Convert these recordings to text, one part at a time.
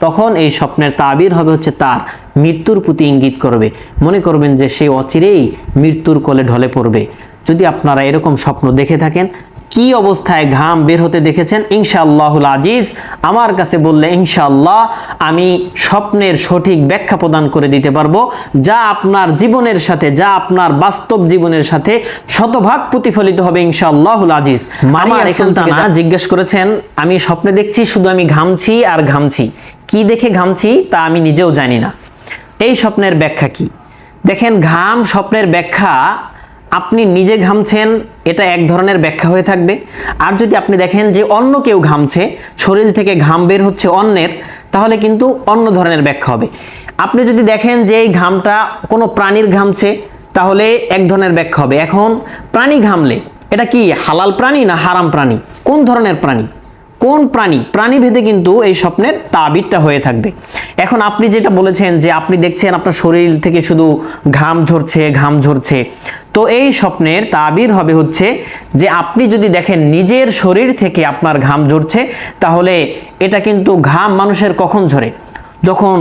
তখন এই স্বপ্নের তাবির হবে হচ্ছে তার। মৃত্যুর প্রতি ইঙ্গিত করবে। মনে করবেন যে সে অচিরেই মৃত্যুর কোলে ঢলে পড়বে। যদি আপনারা এরকম স্বপ্ন দেখে থাকেন কি অবস্থায় ঘাম বের হতে দেখেছেন? ইনশাআল্লাহুল আজিজ আমার কাছে বললে ইনশাআল্লাহ আমি স্বপ্নের সঠিক ব্যাখ্যা প্রদান করে দিতে পারব যা আপনার জীবনের সাথে যা আপনার বাস্তব জীবনের সাথে শতভাগ প্রতিফলিত হবে ইনশাআল্লাহুল আজিজ। মারিয়া সুলতানা। জিজ্ঞেস করেছেন আমি স্বপ্নে দেখছি শুধু আমি ঘামছি আর ঘামছি। কি দেখে ঘামছি তা আমি নিজেও জানি না। এই স্বপ্নের ব্যাখ্যা কি? দেখেন ঘাম স্বপ্নের ব্যাখ্যা আপনি নিজে ঘামছেন, এটা এক ধরনের ব্যাখ্যা হয়ে থাকবে। আর যদি আপনি দেখেন যে অন্য কেউ ঘামছে, শরীর থেকে ঘাম বের হচ্ছে অন্যের, তাহলে কিন্তু অন্য ধরনের ব্যাখ্যা হবে। আপনি যদি দেখেন যে এই ঘামটা কোনো প্রাণীর ঘামছে, তাহলে এক ধরনের ব্যাখ্যা হবে। এখন, প্রাণী ঘামলে, এটা কি হালাল প্রাণী না হারাম প্রাণী? কোন ধরনের প্রাণী? কোন প্রাণী? প্রাণী ভেদে কিন্তু এই স্বপ্নের তাবিরটা হয়ে থাকবে। এখন আপনি যেটা বলেছেন যে আপনি দেখছেন আপনার শরীর থেকে শুধু ঘাম ঝরছে ঘাম ঝরছে, তো এই স্বপ্নের তাবির হবে হচ্ছে যে আপনি যদি দেখেন নিজের শরীর থেকে আপনার ঘাম ঝরছে, তাহলে এটা কিন্তু ঘাম মানুষের কখন ঝরে? যখন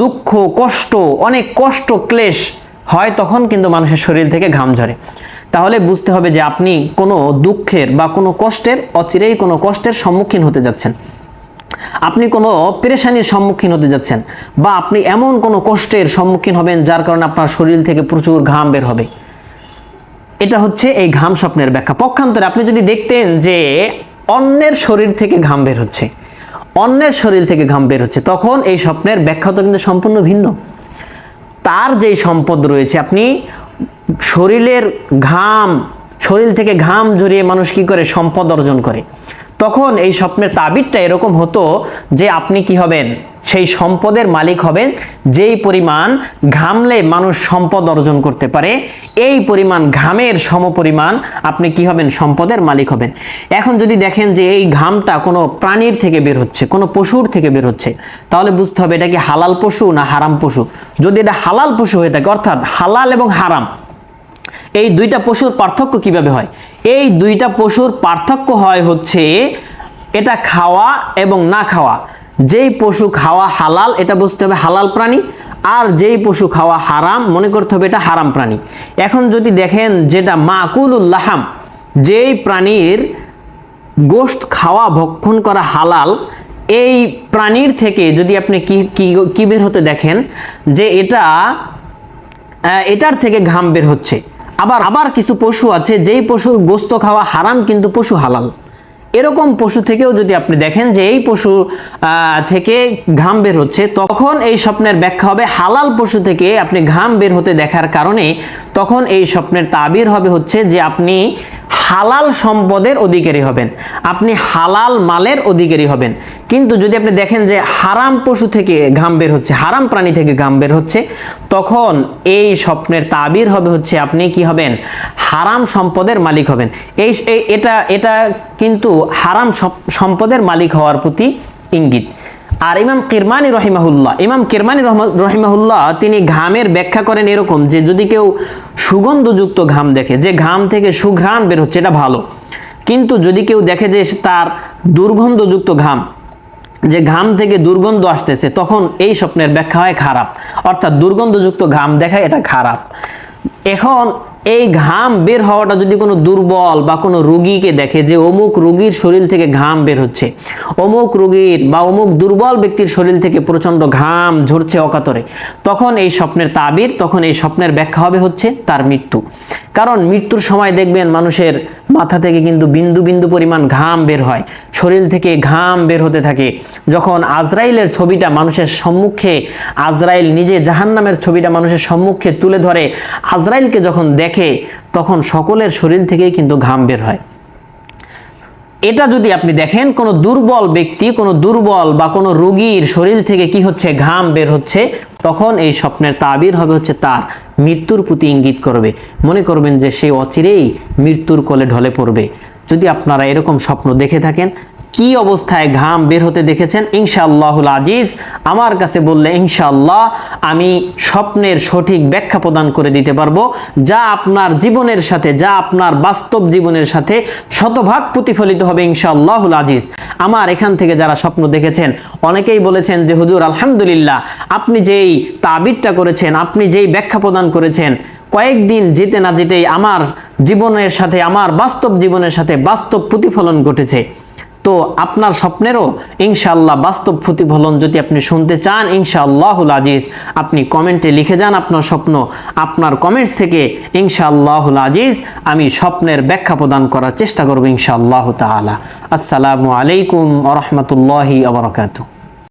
দুঃখ, কষ্ট, অনেক কষ্ট, ক্লেশ হয়, তখন কিন্তু মানুষের শরীর থেকে ঘাম ঝরে। তাহলে বুঝতে হবে যে আপনি কোনো দুঃখের বা কোনো কষ্টের, অচিরেই কোনো কষ্টের সম্মুখীন হতে যাচ্ছেন। আপনি কোনো পেরেশানির সম্মুখীন হতে যাচ্ছেন বা আপনি এমন কোনো কষ্টের সম্মুখীন হবেন যার কারণে আপনার শরীর থেকে প্রচুর ঘাম বের হবে। এটা হচ্ছে এই ঘাম স্বপ্নের ব্যাখ্যা। পক্ষান্তরে আপনি যদি দেখতেন যে অন্যের শরীর থেকে ঘাম বের হচ্ছে, অন্যের শরীর থেকে ঘাম বের হচ্ছে, তখন এই স্বপ্নের ব্যাখ্যা তো কিন্তু সম্পূর্ণ ভিন্ন। তার যেই সম্পদ রয়েছে, আপনি শরীরের ঘাম, শরীর থেকে ঘাম ঝরিয়ে মানুষ কি করে? সম্পদ অর্জন করে। তখন এই স্বপ্নের তাবিরটা এরকম হতো যে আপনি কি হবেন? সেই সম্পদের মালিক হবেন, যেই পরিমাণ ঘামলে মানুষ সম্পদ অর্জন করতে পারে, এই পরিমাণ ঘামের সমপরিমাণ আপনি কি হবেন? সম্পদের মালিক হবেন। এখন যদি দেখেন যে এই ঘামটা কোনো প্রাণীর থেকে বের হচ্ছে, কোনো পশুর থেকে বের হচ্ছে, তাহলে বুঝতে হবে এটা কি হালাল পশু না হারাম পশু। যদি এটা হালাল পশু হয়ে থাকে, অর্থাৎ হালাল এবং হারাম, এই দুইটা পশুর পার্থক্য কীভাবে হয়? এই দুইটা পশুর পার্থক্য হয় হচ্ছে এটা খাওয়া এবং না খাওয়া। যেই পশু খাওয়া হালাল, এটা বুঝতে হবে হালাল প্রাণী, আর যেই পশু খাওয়া হারাম, মনে করতে হবে এটা হারাম প্রাণী। এখন যদি দেখেন যেটা মাকুলুল্লাহাম যেই প্রাণীর গোশত খাওয়া, ভক্ষণ করা হালাল, এই প্রাণীর থেকে যদি আপনি কি কি কি বের হতে দেখেন, যে এটা এটার থেকে ঘাম বের হচ্ছে। আবার আবার কিছু পশু আছে, যেই পশুর গোস্ত খাওয়া হারাম, কিন্তু পশু হালাল। এরকম পশু থেকেও যদি আপনি দেখেন যে এই পশু থেকে ঘাম বের হচ্ছে, তখন এই স্বপ্নের ব্যাখ্যা হবে হালাল পশু থেকে আপনি ঘাম বের হতে দেখার কারণে তখন এই স্বপ্নের তাবির হবে হচ্ছে যে আপনি হালাল সম্পদের অধিকারী হবেন। আপনি হালাল মালের অধিকারী হবেন। কিন্তু যদি আপনি দেখেন যে হারাম পশু থেকে ঘাম বের হচ্ছে, হারাম প্রাণী থেকে ঘাম বের হচ্ছে, তখন এই স্বপ্নের তাবির হবে হচ্ছে আপনি কি হবেন? হারাম সম্পদের মালিক হবেন। এই এটা এটা কিন্তু হারাম সম্পদের মালিক হওয়ার প্রতি ইঙ্গিত। আর ইমাম কিরমানি রহিমাহুল্লাহ, ইমাম কিরমানি রহমা- রহিমাহুল্লাহ তিনি ঘামের ব্যাখ্যা করেন এরকম যে যদি কেউ সুগন্ধযুক্ত ঘাম দেখে, যে ঘাম থেকে সুঘ্রাণ বের হচ্ছে, এটা ভালো। কিন্তু যদি কেউ দেখে যে তার দুর্গন্ধযুক্ত ঘাম, যে ঘাম থেকে দুর্গন্ধ আসতেছে, তখন এই স্বপ্নের ব্যাখ্যা হয় খারাপ। অর্থাৎ দুর্গন্ধযুক্ত ঘাম দেখায় এটা খারাপ। এখন এই ঘাম বের হওয়াটা যদি কোনো দুর্বল বা কোনো রুগীকে দেখে যে অমুক রুগীর শরীর থেকে ঘাম বের হচ্ছে, অমুক রুগীর বা অমুক দুর্বল ব্যক্তির শরীর থেকে প্রচণ্ড ঘাম ঝরছে অকাতরে, তখন এই স্বপ্নের তাবির, তখন এই স্বপ্নের ব্যাখ্যা হবে হচ্ছে তার মৃত্যু। কারণ মৃত্যুর সময় দেখবেন মানুষের মাথা থেকে কিন্তু বিন্দু বিন্দু পরিমাণ ঘাম বের হয়। শরীর থেকে ঘাম বের হতে থাকে। যখন আজরাইলের ছবিটা মানুষের সম্মুখে, আজরাইল নিজে জাহান্নামের ছবিটা মানুষের সম্মুখে তুলে ধরে, আজরাইলকে যখন দেখে, তখন সকলের শরীর থেকেই কিন্তু ঘাম বের হয়। এটা যদি আপনি দেখেন, কোনো দুর্বল ব্যক্তি, কোনো দুর্বল বা কোনো রোগীর শরীর থেকে কি হচ্ছে, ঘাম বের হচ্ছে, তখন এই স্বপ্নের তাবির হবে হচ্ছে তার। মৃত্যুর প্রতি ইঙ্গিত করবে। মনে করবেন যে সে অচিরেই মৃত্যুর কোলে ঢলে পড়বে। যদি আপনারা এরকম স্বপ্ন দেখে থাকেন কি অবস্থায় ঘাম বের হতে দেখেছেন? ইনশাআল্লাহুল আজিজ। আমার কাছে বললে, ইনশাআল্লাহ, আমি স্বপ্নের সঠিক ব্যাখ্যা প্রদান করে দিতে পারব, যা আপনার জীবনের সাথে, যা আপনার বাস্তব জীবনের সাথে শতভাগ প্রতিফলিত হবে, ইনশাআল্লাহুল আজিজ। আমার এখান থেকে যারা স্বপ্ন দেখেছেন, অনেকেই বলেছেন যে, হুজুর, আলহামদুলিল্লাহ, আপনি যেই তাবিরটা করেছেন, আপনি যেই ব্যাখ্যা প্রদান করেছেন, কয়েকদিন যেতে না যেতেই আমার জীবনের সাথে, আমার বাস্তব জীবনের সাথে বাস্তব প্রতিফলন ঘটেছে। তো আপনার স্বপ্নেরও ইনশাআল্লাহ বাস্তব প্রতিফলন যদি আপনি শুনতে চান, ইনশাআল্লাহুল আজিজ, আপনি কমেন্টে লিখে যান আপনার স্বপ্ন। আপনার কমেন্টস থেকে ইনশাআল্লাহুল আজিজ, আমি স্বপ্নের ব্যাখ্যা প্রদান করার চেষ্টা করব ইনশাআল্লাহ তাআলা। আসসালামু আলাইকুম ওয়া রাহমাতুল্লাহি ওয়া আবরকাতু